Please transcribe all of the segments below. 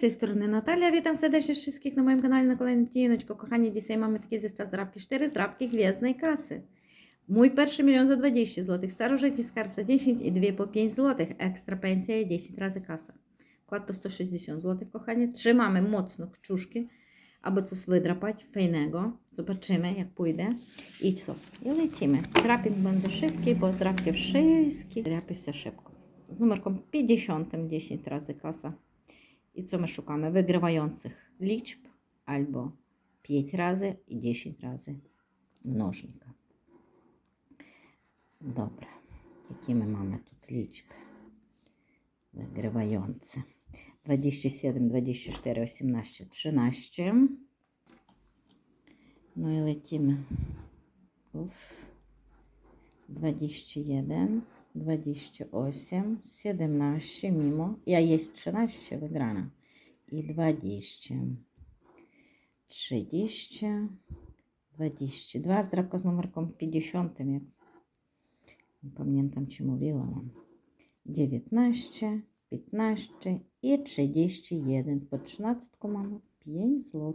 z tej strony Natalia. Witam serdecznie wszystkich na moim kanale na kolejnym. Kochani, dzisiaj mamy taki zestaw zdrabki, 4 zdrabki Gwiezdnej Kasy. Mój pierwszy milion za 20 zł, starożytny skarb za 10 i dwie po 5 zł, ekstra pensja i 10 razy kasa. Wkład to 160 zł, kochani. Trzymamy mocno kciuszki, aby coś wydrapać fajnego. Zobaczymy, jak pójdę. I co? I lecimy. Draping będzie szybki, bo zdrapki wszystkie drapy się szybko. Z numerką 50 10 razy kasa. I co my szukamy? Wygrywających liczb albo 5 razy i 10 razy mnożnika. Dobra. Jakie my mamy tu liczby? Wygrywające. 27, 24, 18, 13. No i lecimy. Uf. 21, 28, 17 mimo. Ja jest 13 wygrana. I 20. 30, 22. Zdrabka z numerką 50. Jak nie pamiętam, czy mówiłam. 19, 15 i 31. Po 13 mamy 5 zł.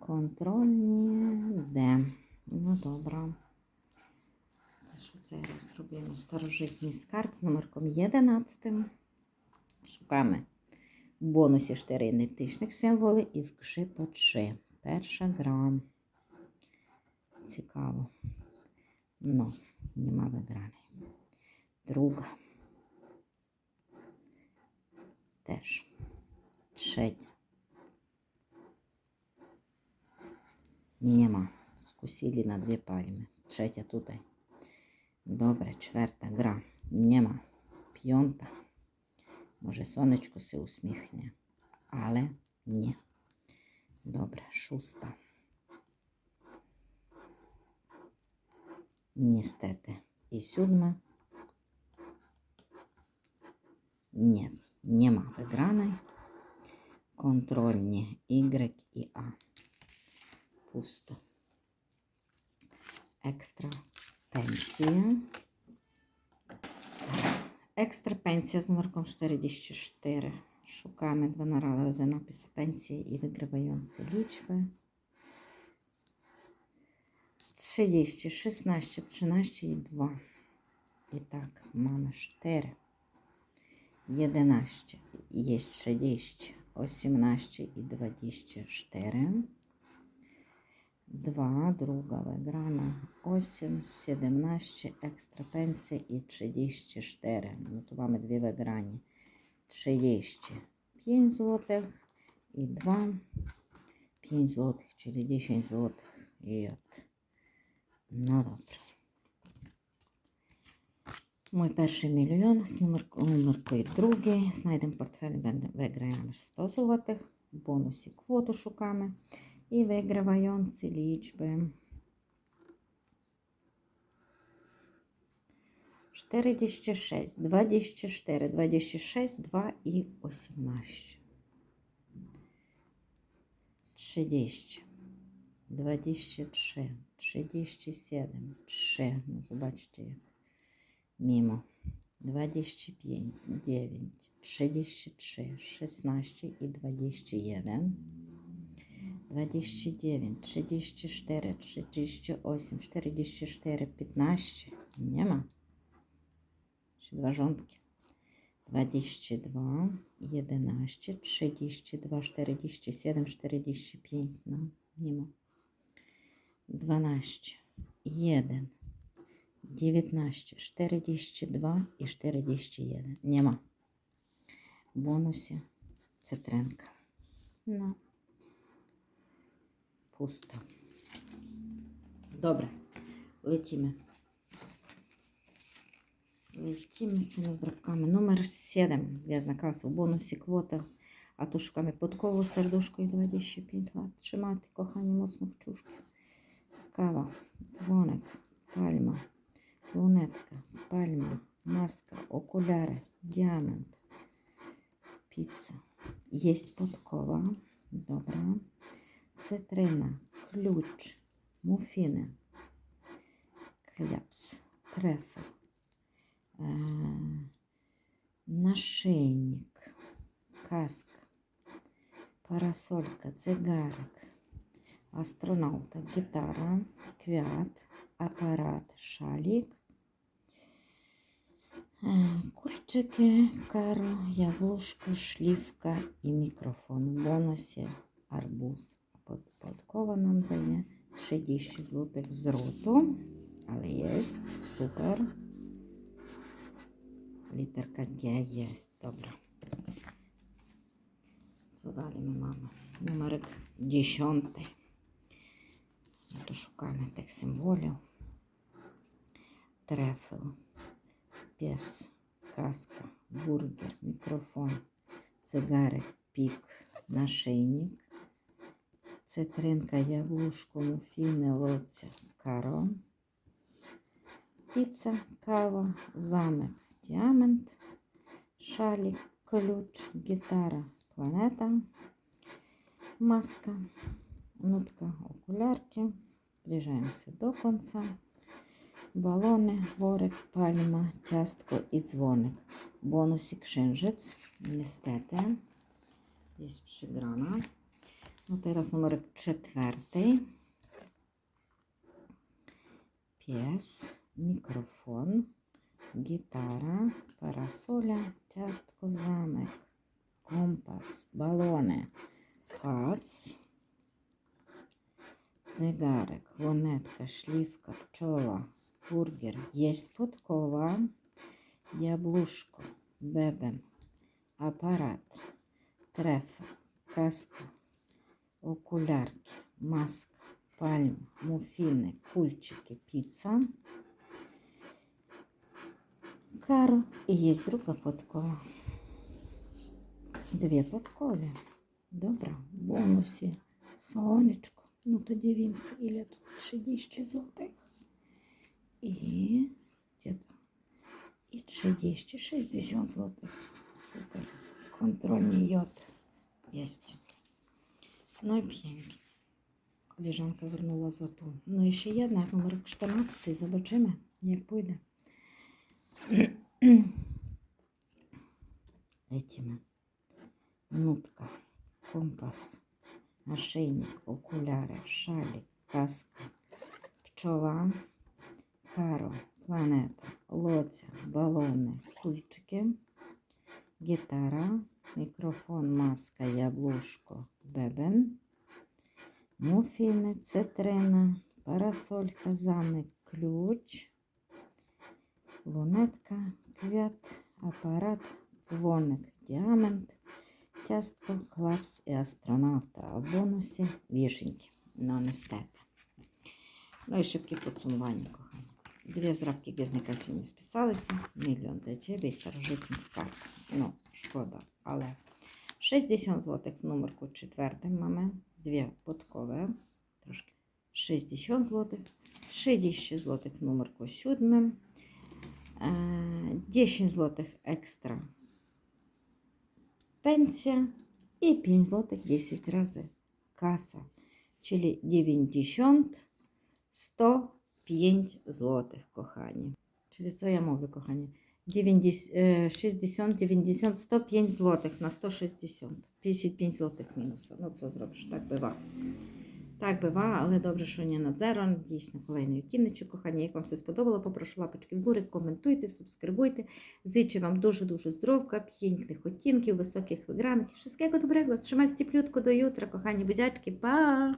Kontrolnie D. No dobra. Що це зробимо старожитний скарб з номерком 11. Шукаємо в бонусі 4 ідентичних символи і в кши по 3. Перша гра. Цікаво. Ну, нема виграної. Друга. Теж. Третя. Нема. Скусили на дві пальми. Третя тут. Добре, четверта гра. Нема. П'ята. Може, сонечко се усміхне. Але ні. Добре, шуста. Ністете. І сьома. Ні, нема виграної. Контрольні Y і А. Пусто. Екстра пенсія. Екстра пенсія з номерком 44. Шукаємо два рази напис пенсії і виграваються лічби. 30, 16, 13 і 2. І так, mamy 4. 11, є 30, 18 і 24. 2, druga wygrana 8, 17, ekstra pensje i 34. Notowamy dwie wygranie. 35 zł i 2, 5 zł, czyli 10 zł. I od. No dobra. Mój pierwszy milion z numerką i drugi. Znajdę portfel, będę wygrałem 100 zł. Bonusy kwotu szukamy. І вигравający liczby 46, 24, 26, 2 i 18. 30, 23, 37, 3. No zobaczcie jak mimo. 25, 9, 33, 16 i 21. 29, 34, 38, 44, 15. Nie ma. Jeszcze dwa rządki. 22, 11, 32, 47, 45. No, nie 12, 1, 19, 42 i 41. Nie ma. W bonusie Пусто. Добре, летімо. Летімо з тими здрабками. Номер 7. В'язна каса в бонусі квота. А то шукаємо подкову сердушко і 25 лат. Тримати, кохані, моцно в чушки. Кава, дзвоник, пальма, лунетка, пальма, маска, окуляри, діамант, піца. Єсть подкова. Добре. Цитрина, ключ, муфіни, кляпс, трефи, е, нашийник, каска, парасолька, цигарик, астронавта, гітара, квят, апарат, шалік, е, кульчики, каро, яблушко, шлівка і мікрофон. В бонусі арбуз. Под- Подкова нам дає 30 злотих з роту, але є супер. Літерка Г є. Добре. Co dali my mamy? Numerek dziesiąty. No to szukamy tych symboli. Trefel, pies, kaska, burger, mikrofon, cygarek, pik, cytrynka, jabłuszko, mufiny, locja, karo, pizza, kawa, zamek, diament, шалік, ключ, гітара, планета, маска, нутка, окулярки. Приближаємося до кінця. Балони, ворик, пальма, тястко і дзвоник. Бонусик księżyc, niestety. Jest przygrana. No teraz numer czwarty. Pies, mikrofon, гітара, парасоля, тястко, замок, компас, балони, капс, цигарик, лунетка, шлівка, пчола, бургер, єсть подкова, яблушко, бебен, апарат, трефа, каска, окулярки, маска, пальма, муфіни, кульчики, піца. Каро і є друга подкова. Дві подкови. Добре, в бонусі. Сонечко. Ну тоді він скільки тут 30 злотих. І где-то і 30, 60 злотих. Супер. Контрольний йод єсть. Ну і п'янки. Коліжанка вернула злоту. Ну і ще є одна, номер 14, забачимо, як пойде. этими. Нутка, компас, ошейник, окуляри, шалік, каска, пчола, каро, планета, лоця, балони, кульчики, гітара, мікрофон, маска, яблушко, бебен, муфіни, цитрина, парасолька, замик, ключ, лунетка, квят, апарат, дзвоник, діамент, тястко, клапс і астронавта. А в бонусі вішеньки на нестете. Ну і шибкі підсумування, кохані. Дві здравки візника сьогодні списалися. Мільйон для тебе і старожитний скарб. Ну, шкода, але 60 злотих в номерку четвертим mamy. Дві подкове. Трошки 60 злотих. 30 злотих в номерку сьомим. Е, 10 злотих екстра пенсія і 5 злотих 10 разів каса. Czyli 90, 105 злотих, кохані. Czyli co ja mówię, kochani? 90, е, 60, 90, 105 злотих на 160. 55 злотих мінуса. Ну, що зробиш? Так бива. Так бива, але добре, що не на дзеро. Дійсно, kolejний оттіночок, кохані. Як вам все сподобало, попрошу лапочки вгору, коментуйте, субскрибуйте. Зичу вам дуже-дуже здоровка, п'єньких оттінків, високих виграних. Wszystkiego dobrego. Trzymajcie теплютку до jutра, кохані будячки. Па!